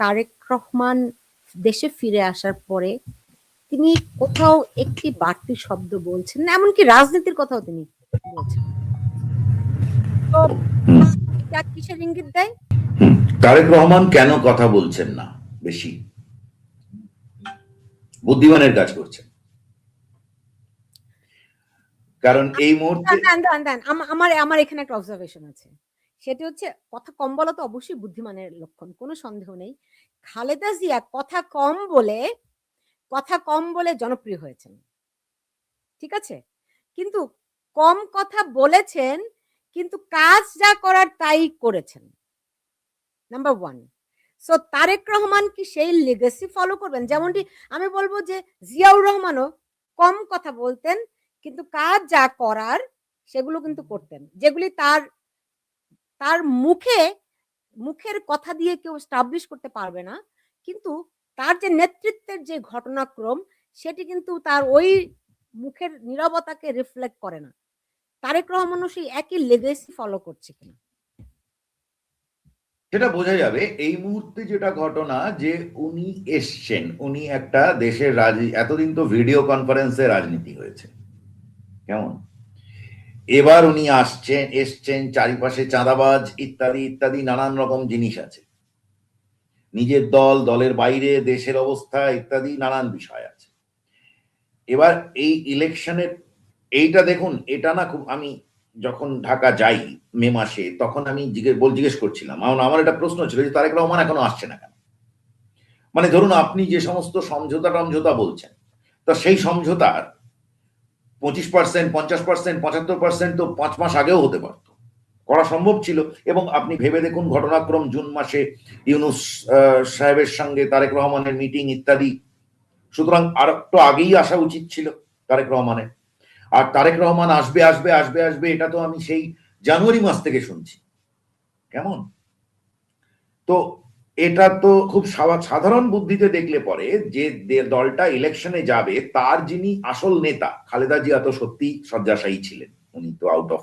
তারেক রহমান দেশে ফিরে আসার পরে তিনি কোথাও একটি বাড়তি শব্দ বলছেন না এমনকি রাজনীতির কথাও তিনি বলছেন। তো এটা কিসের ইঙ্গিত দেয়? তারেক রহমান কেন কথা বলছেন না বেশি? বুদ্ধিমানের কাজ করছেন। কারণ এই মুহূর্তে আমার আমার এখানে একটা অবজারভেশন আছে। সেটি হচ্ছে কথা কম বলা তো অবশ্যই বুদ্ধিমানের লক্ষণ কোনো সন্দেহ নেই। খালেদা জিয়া কথা কম বলে কথা কম বলে জনপ্রিয় হয়েছেন। ঠিক আছে? কিন্তু কম কথা বলেছেন কিন্তু কাজ যা করার তাই করেছেন। Number one so Tarique Rahman কি সেই লেগেসি ফলো করবেন? যেমনটি আমি বলব যে জিয়াউর রহমানও কম কথা বলতেন কিন্তু কাজ যা করার সেগুলো কিন্তু করতেন। যেগুলি তার তার মুখে, মুখের কথা দিয়ে কেউ স্টাবলিশ করতে পারবে না। কিন্তু তার যে নেতৃত্বের যে ঘটনাক্রম, সেটি কিন্তু তার ওই মুখের নীরবতাকে রিফ্লেক্ট করে না। তারেক রহমানও সেই একই লেগেসি ফলো করছে কিনা। সেটা বোঝা যাবে। এই মুহূর্তে যেটা ঘটনা, যে উনি এসছেন, উনি একটা দেশের রাজ, এতদিন তো ভিডিও কনফারেন্সে রাজনীতি হয়েছে। কেমন? এবার উনি আসছেন, এসছেন, চারিপাশে চাঁদাবাজ ইত্যাদি ইত্যাদি, নানান রকম জিনিস আছে। নিজের দল, দলের বাইরে, দেশের অবস্থা ইত্যাদি, নানান বিষয় আছে। এবার এই ইলেকশনের, এইটা দেখুন, এটা না খুব আমি যখন ঢাকা যাই মে মাসে, তখন আমি জিজ্ঞেস বল জিজ্ঞেস করছিলাম। আমার আমার একটা প্রশ্ন ছিল যে তারেক রহমান এখনও আসছে না কেন? মানে ধরুন আপনি যে সমস্ত সমঝোতা টমঝোতা বলছেন, তা সেই সমঝোতার পঁচিশ পার্সেন্ট পঞ্চাশ পার্সেন্ট পঁচাত্তর পার্সেন্ট তো পাঁচ মাস আগেও হতে পারত। করা সম্ভব ছিল এবং আপনি ভেবে দেখুন ঘটনাক্রম জুন মাসে ইউনুস সাহেবের সঙ্গে তারেক রহমানের মিটিং ইত্যাদি। সুতরাং আর একটু আগেই আসা উচিত ছিল তারেক রহমানের। আর তারেক রহমান আসবে আসবে আসবে আসবে, এটা তো আমি সেই জানুয়ারি মাস থেকে শুনছি। কেমন? তো এটা তো খুব সাধারণ বুদ্ধিতে দেখলে পরে যে দলটা ইলেকশনে যাবে, তার যিনি আসল নেতা, খালেদা জিয়া তো সত্যি শয্যাশায়ী ছিলেন, উনি তো আউট অফ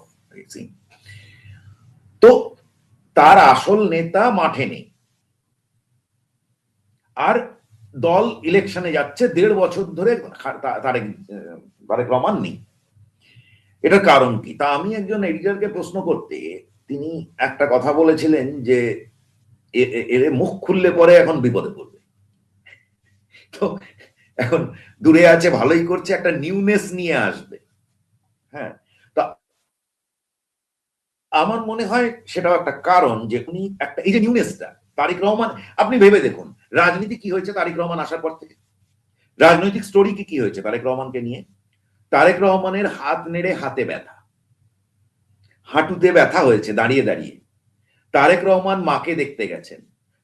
তো তার আসল নেতা মাঠে নেই। আর দল ইলেকশনে যাচ্ছে, দেড় বছর ধরে তারেক তারেক নেই। এটার কারণ কি? তা আমি একজন এডিটরকে প্রশ্ন করতে, তিনি একটা কথা বলেছিলেন যে এর মুখ খুললে পরে এখন বিপদে পড়বে। তো এখন দূরে আছে, ভালোই করছে, একটা নিউনেস নিয়ে আসবে। হ্যাঁ তা আমার মনে হয় সেটাও একটা কারণ যে উনি একটা, এই যে নিউনেসটা তারিক রহমান, আপনি ভেবে দেখুন, রাজনীতি কি হয়েছে তারিক রহমান আসার পর থেকে? রাজনৈতিক স্টোরি কি কি হয়েছে তারেক রহমানকে নিয়ে? তারেক রহমানের হাত নেড়ে হাতে ব্যথা। হাঁটুতে ব্যথা হয়েছে, দাঁড়িয়ে দাঁড়িয়ে। তারেক রহমান মাকে দেখতে গেছেন,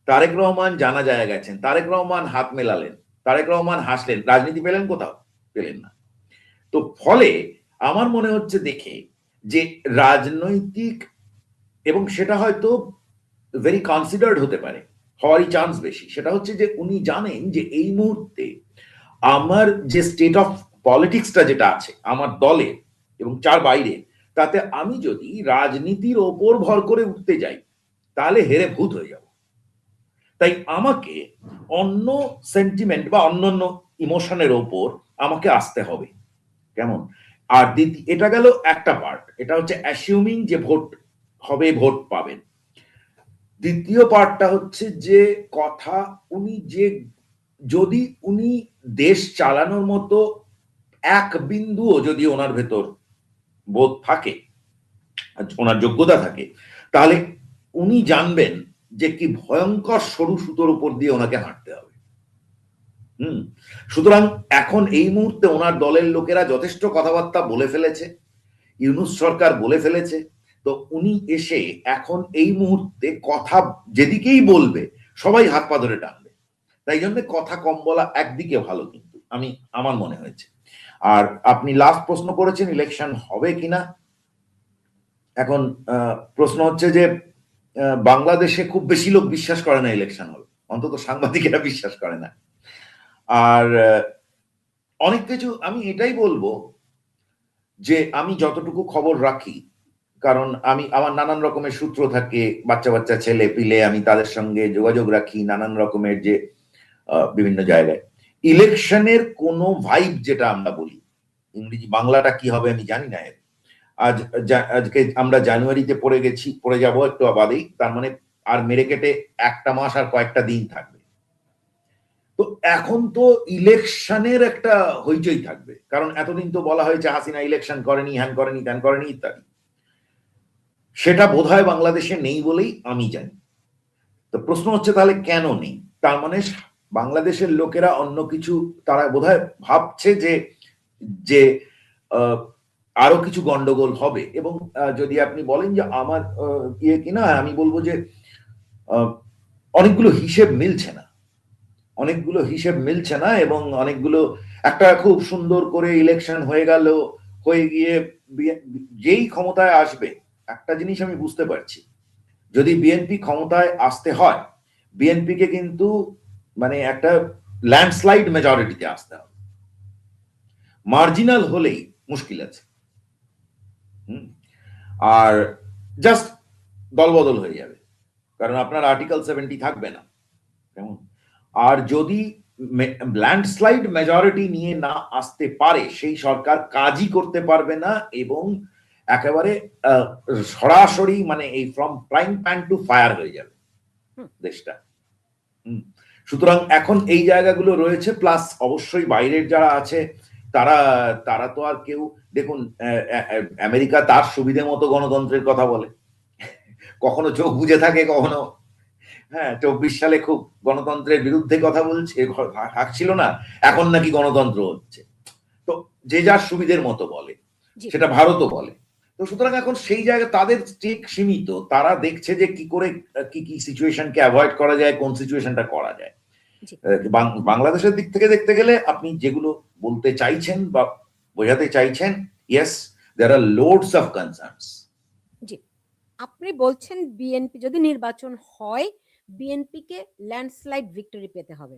তারেক রহমান জানা যায় গেছেন, তারেক রহমান হাত মেলালেন, তারেক রহমান হাসলেন, রাজনীতি পেলেন কোথাও? পেলেন না। তো ফলে আমার মনে হচ্ছে দেখে যে রাজনৈতিক এবং সেটা হয়তো ভেরি কনসিডার্ড হতে পারে, হওয়ারই চান্স বেশি। সেটা হচ্ছে যে উনি জানেন যে এই মুহূর্তে আমার যে স্টেট অফ পলিটিক্সটা যেটা আছে, আমার দলে এবং চার বাইরে তাতে আমি যদি রাজনীতির ওপর ভর করে উঠতে যাই তাহলে হেরে ভূত হয়ে যাব। তাই আমাকে অন্য সেন্টিমেন্ট বা অন্য অন্য ইমোশনের ওপর আমাকে আসতে হবে। কেমন? আর দ্বিতীয় এটা গেল একটা পার্ট এটা হচ্ছে অ্যাসিউমিং যে ভোট হবে, ভোট পাবেন। দ্বিতীয় পার্টটা হচ্ছে যে কথা উনি যে, যদি উনি দেশ চালানোর মতো এক বিন্দুও যদি ওনার ভেতর বোধ থাকে, ওনার যোগ্যতা থাকে, তাহলে উনি জানবেন যে কি ভয়ঙ্কর সরু সুতোর উপর দিয়ে ওনাকে হাঁটতে হবে। হুম? সুতরাং এখন এই মুহূর্তে ওনার দলের লোকেরা যথেষ্ট কথাবার্তা বলে ফেলেছে, ইউনুস সরকার বলে ফেলেছে। তো উনি এসে এখন এই মুহূর্তে কথা যেদিকেই বলবে, সবাই হাত পা ধরে টানবে। তাই জন্য কথা কম বলা একদিকে ভালো কিন্তু, আমি, আমার মনে হয়েছে। আর আপনি লাস্ট প্রশ্ন করেছেন ইলেকশন হবে কিনা? এখন প্রশ্ন হচ্ছে যে বাংলাদেশে খুব বেশি লোক বিশ্বাস করে না ইলেকশন হল। অন্তত সাংবাদিকেরা বিশ্বাস করে না। আর অনেক কিছু আমি এটাই বলব যে আমি যতটুকু খবর রাখি, কারণ আমি আমার নানান রকমের সূত্র থাকে, বাচ্চা বাচ্চা, ছেলে পিলে আমি তাদের সঙ্গে যোগাযোগ রাখি নানান রকমের যে বিভিন্ন জায়গায়। ইলেকশনের কোনো ভাইব যেটা আমরা বলি, ইংরেজি বাংলাটা কি হবে আমি জানি না এর। আজ আজকে আমরা জানুয়ারিতে পড়ে গেছি, পড়ে যাব একটু আবাদেই, তার মানে আর মেরে কেটে একটা মাস আর কয়েকটা দিন থাকবে। তো এখন তো ইলেকশনের একটা হইচই থাকবে, কারণ এতদিন তো বলা হয়েছে, হাসিনা ইলেকশন করেনি, হ্যান করেনি, ত্যান করেনি, ইত্যাদি। সেটা বোধহয় বাংলাদেশে নেই বলেই আমি জানি। তো প্রশ্ন হচ্ছে তাহলে কেন নেই? তার মানে বাংলাদেশের লোকেরা অন্য কিছু, তারা বোধহয় ভাবছে যে যে আরও কিছু গন্ডগোল হবে। এবং যদি আপনি বলেন যে আমার ইয়ে কিনা, আমি বলব যে অনেকগুলো হিসেব মিলছে না। অনেকগুলো হিসেব মিলছে না এবং অনেকগুলো, একটা খুব সুন্দর করে ইলেকশন হয়ে গেল, হয়ে গিয়ে যেই ক্ষমতায় আসবে, একটা জিনিস আমি বুঝতে পারছি। যদি বিএনপি ক্ষমতায় আসতে হয় বিএনপি কে কিন্তু মানে একটা ল্যান্ডস্লাইড মেজরিটিতে আসতে হবে। মার্জিনাল হলেই মুশকিল আছে। হুম। আর জাস্ট দলবদল হয়ে যাবে কারণ আপনার আর্টিকেল সেভেন্টি থাকবে না কেমন আর যদি ল্যান্ডস্লাইড মেজরিটি নিয়ে না আসতে পারে সেই সরকার কাজই করতে পারবে না এবং একেবারে সরাসরি মানে এই from prime pan to fire হয়ে যাবে। দেশটা হুম। সুতরাং এখন এই জায়গাগুলো রয়েছে প্লাস অবশ্যই বাইরের যারা আছে তারা তারা তো আর কেউ দেখুন আমেরিকা তার সুবিধে মতো গণতন্ত্রের কথা বলে। কখনো চোখ বুঝে থাকে কখনো হ্যাঁ চব্বিশ সালে খুব গণতন্ত্রের বিরুদ্ধে কথা বলছে হাঁকছিল না এখন নাকি গণতন্ত্র হচ্ছে। তো যে যার সুবিধের মতো বলে সেটা ভারতও বলে। তো সুতরাং এখন সেই জায়গায় তাদের ঠিক সীমিত তারা দেখছে যে কি করে কি কি সিচুয়েশনকে অ্যাভয়েড করা যায় কোন সিচুয়েশনটা করা যায়। বাংলাদেশের দিক থেকে দেখতে গেলে আপনি যেগুলো বলতে চাইছেন বা বোঝাতে চাইছেন yes there are loads of concerns আপনি বলছেন বিএনপি যদি নির্বাচন হয় বিএনপিকে ল্যান্ডস্লাইড ভিক্টরি পেতে হবে।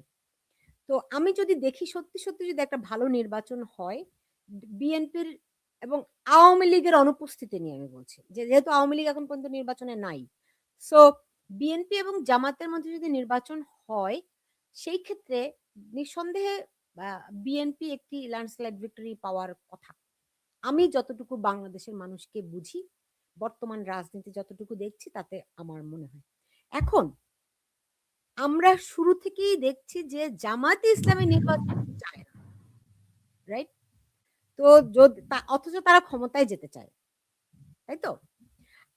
তো আমি যদি দেখি সত্যি সত্যি যদি একটা ভালো নির্বাচন হয় বিএনপির এবং আওয়ামী লীগের অনুপস্থিতি নিয়ে আমি বলছি। যে যেহেতু আওয়ামী লীগ এখন পর্যন্ত নির্বাচনে নাই। সো বিএনপি এবং জামাতের মধ্যে যদি নির্বাচন হয় সেই ক্ষেত্রে নিঃসন্দেহে বিএনপি একটি ল্যান্ডস্লাইড ভিক্টরি পাওয়ার কথা। আমি যতটুকু বাংলাদেশের মানুষকে বুঝি, বর্তমান রাজনীতি যতটুকু দেখছি তাতে আমার মনে হয়। এখন আমরা শুরু থেকেই দেখছি যে জামাতে ইসলামী নির্বাচন চায় না রাইট তো যদি অথচ তারা ক্ষমতায় যেতে চায়, তাই তো?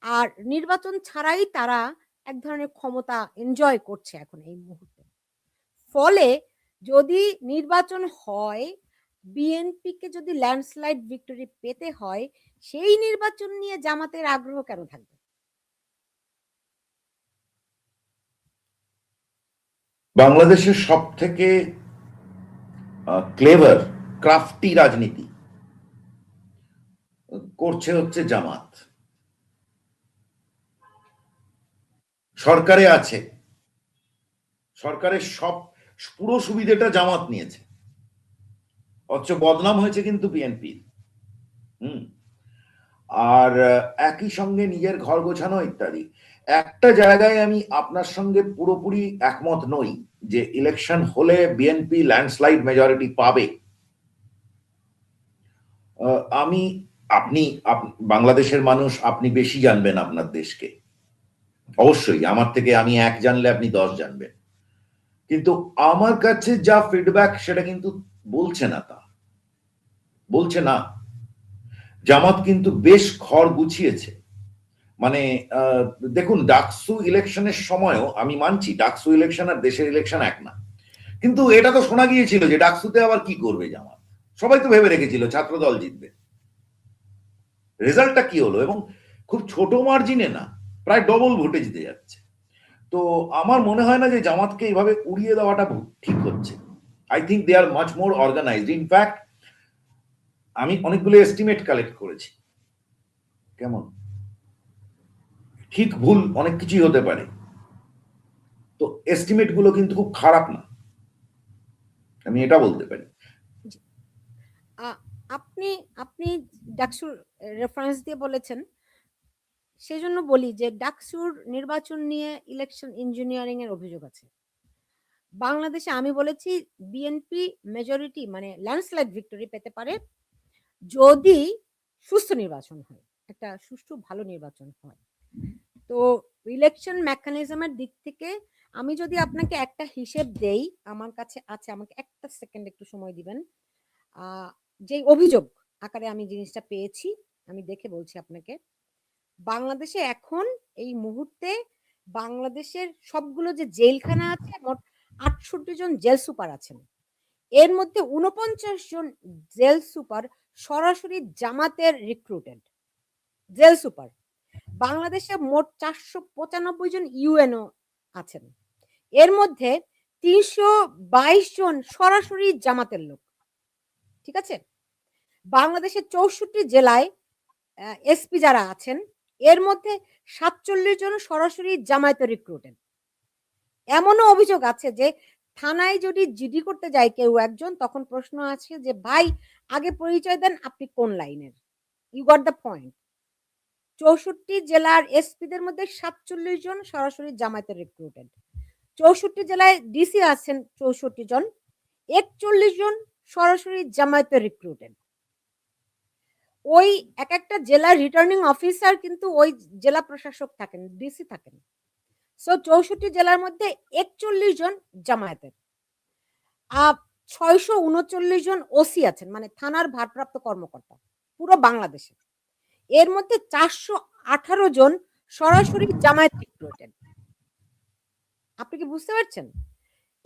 আর নির্বাচন ছাড়াই তারা এক ধরনের ক্ষমতা এনজয় করছে এখন এই মুহূর্তে। ফলে যদি নির্বাচন হয়, বিএনপিকে যদি ল্যান্ডস্লাইড ভিক্টরি পেতে হয়, সেই নির্বাচন নিয়ে জামাতের আগ্রহ কেন থাকবে? বাংলাদেশের সব থেকে ক্লেভার ক্রাফটি রাজনীতি করছে হচ্ছে জামাত। সরকারে আছে। সরকারের সব পুরো সুবিধাটা জামাত নিয়েছে। অথচ বদনাম হয়েছে কিন্তু বিএনপি হুম। আর একই সঙ্গে নিজের ঘর গোছানো ইত্যাদি। একটা জায়গায় আমি আপনার সঙ্গে পুরোপুরি একমত নই যে ইলেকশন হলে বিএনপি ল্যান্ডস্লাইড মেজরিটি পাবে। আমি, আপনি বাংলাদেশের মানুষ, আপনি বেশি জানবেন আপনার দেশকে। অবশ্যই, আমার থেকে আমি এক জানলে আপনি দশ জানবেন। কিন্তু আমার কাছে যা ফিডব্যাক সেটা কিন্তু বলছে না তা। বলছে না। জামাত কিন্তু বেশ খড় গুছিয়েছে। মানে দেখুন, ডাকসু ইলেকশনের সময়ও আমি মানছি, ডাকসু ইলেকশন আর দেশের ইলেকশন এক না। কিন্তু এটা তো শোনা গিয়েছিল যে ডাকসুতে আবার কি করবে জামাত। সবাই তো ভেবে রেখেছিল ছাত্র দল জিতবে। রেজাল্টটা কি হলো? এবং খুব ছোট মার্জিনে না, প্রায় ডবল ভোটে জিতে যাচ্ছে। তো আমার মনে হয় না যে জামাতকে এইভাবে উড়িয়ে দেওয়াটা ঠিক হচ্ছে। I think they are much more organised in fact আমি অনেকগুলো এস্টিমেট কালেক্ট করেছি। কেমন? ঠিক ভুল অনেক কিছুই হতে পারে। তো এস্টিমেটগুলো কিন্তু খুব খারাপ না। আমি এটা বলতে পারি। আপনি আপনি ডাকসুর রেফারেন্স দিয়ে বলেছেন সেজন্য বলি যে ডাকসুর নির্বাচন নিয়ে ইলেকশন ইঞ্জিনিয়ারিং এর অভিযোগ আছে। বাংলাদেশে আমি বলেছি বিএনপি মেজরিটি মানে ল্যান্ডস্লাইড ভিক্টরি পেতে পারে যদি সুস্থ নির্বাচন হয়, একটা সুষ্ঠু ভালো নির্বাচন হয়। তো ইলেকশন মেকানিজমের দিক থেকে আমি যদি আপনাকে একটা হিসেব দেই, আমার কাছে আছে, আমাকে একটা সেকেন্ড একটু সময় দিবেন। যে অভিযোগ আকারে আমি জিনিসটা পেয়েছি, আমি দেখে বলছি আপনাকে। বাংলাদেশে এখন এই মুহূর্তে বাংলাদেশের সবগুলো যে জেলখানা আছে, মোট আটষট্টি জন জেল সুপার আছেন। এর মধ্যে উনপঞ্চাশ জন জেল সুপার সরাসরি জামাতের রিক্রুটেড জেল সুপার। বাংলাদেশে মোট চারশো পঁচানব্বই জন ইউএনও আছেন। এর মধ্যে তিনশো বাইশ জন সরাসরি জামাতের লোক, ঠিক আছে? বাংলাদেশের চৌষট্টি জেলায় এসপি যারা আছেন এর মধ্যে সাতচল্লিশ জন সরাসরি জামায়াতে রিক্রুটেড এমনও অভিযোগ আছে যে, থানায় যদি জিডি করতে যায় কেউ একজন, তখন প্রশ্ন আছে যে, ভাই, আগে পরিচয় দেন আপনি কোন লাইনের? ইউ গট দ্য পয়েন্ট চৌষট্টি জেলার এসপিদের মধ্যে সাতচল্লিশ জন সরাসরি জামায়াতে রিক্রুটেড চৌষট্টি জেলায় ডিসি আছেন চৌষট্টি জন। একচল্লিশ জন সরাসরি জামায়াতে রিক্রুটেড ওই এক একটা জেলার রিটার্নিং অফিসার কিন্তু ওই জেলা প্রশাসক থাকেন ডিসি থাকেন। সো চৌষট্টি জেলার মধ্যে একচল্লিশ জন জামায়াতের। ছয়শো উনচল্লিশ জন ওসি আছেন মানে থানার ভারপ্রাপ্ত কর্মকর্তা পুরো বাংলাদেশে। এর মধ্যে চারশো আঠারো জন সরাসরি জামায়াত রিক্রুটেড আপনি কি বুঝতে পারছেন?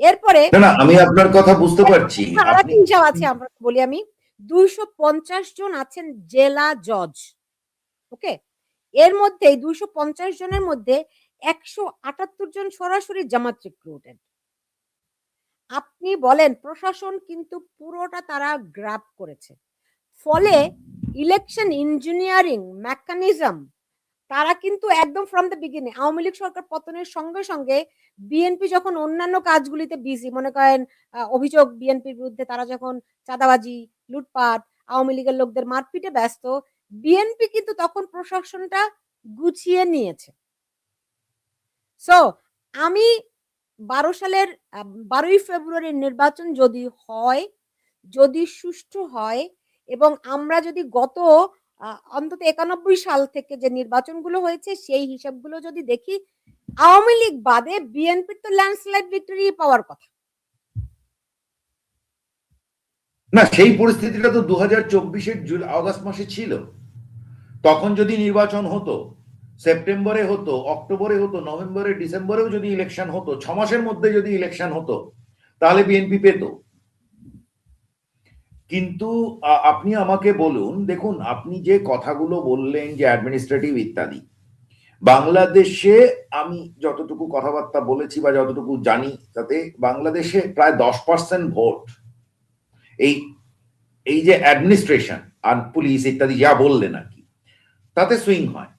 এরপরে আমি আপনার কথা বুঝতে পারছি। হিসাব আছে আমরা বলি আমি। দুইশো পঞ্চাশ জন আছেন জেলা জজ, ওকে? এর মধ্যে দুইশো পঞ্চাশ জনের মধ্যে একশো আটাত্তর জন সরাসরি জামাত রিক্রুটেড। আপনি বলেন প্রশাসন কিন্তু পুরোটা তারা গ্রাপ করেছে। ফলে ইলেকশন ইঞ্জিনিয়ারিং মেকানিজম তারা কিন্তু একদম from the beginning Awami League সরকার পতনের সঙ্গে সঙ্গে বিএনপি যখন অন্যান্য কাজগুলিতে বিজি মনে করেন অভিযোগ বিএনপির বিরুদ্ধে তারা যখন চাঁদাবাজি, লুটপাট, আওয়ামী লীগের লোকদের মারপিটে ব্যস্ত বিএনপি কিন্তু তখন প্রশাসনটা গুছিয়ে নিয়েছে। সো আমি বারো সালের বারোই ফেব্রুয়ারির নির্বাচন যদি হয়, যদি সুষ্ঠু হয়, এবং আমরা যদি গত অন্তত একানব্বই সাল থেকে যে নির্বাচনগুলো হয়েছে, সেই হিসাবগুলো যদি দেখি, আওয়ামী লীগ বাদে বিএনপির তো ল্যান্ডস্লাইড ভিক্টরি পাওয়ার কথা। না, সেই পরিস্থিতিটা তো দু হাজার চব্বিশের আগস্ট মাসে ছিল। তখন যদি নির্বাচন হতো, সেপ্টেম্বরে হতো, অক্টোবরে হতো, নভেম্বরে, ডিসেম্বরেও যদি ইলেকশন হতো ছ মাসের মধ্যে যদি ইলেকশন হতো, তাহলে বিএনপি পেত। কিন্তু আপনি আমাকে বলুন, দেখুন, আপনি যে কথাগুলো বললেন যে অ্যাডমিনিস্ট্রেটিভ ইত্যাদি, বাংলাদেশে আমি যতটুকু কথাবার্তা বলেছি বা যতটুকু জানি, তাতে বাংলাদেশে প্রায় দশ পার্সেন্ট ভোট। এই এই যে অ্যাডমিনিস্ট্রেশন আর পুলিশ ইত্যাদি যা বললেন আর কি, তাতে সুইং হয়।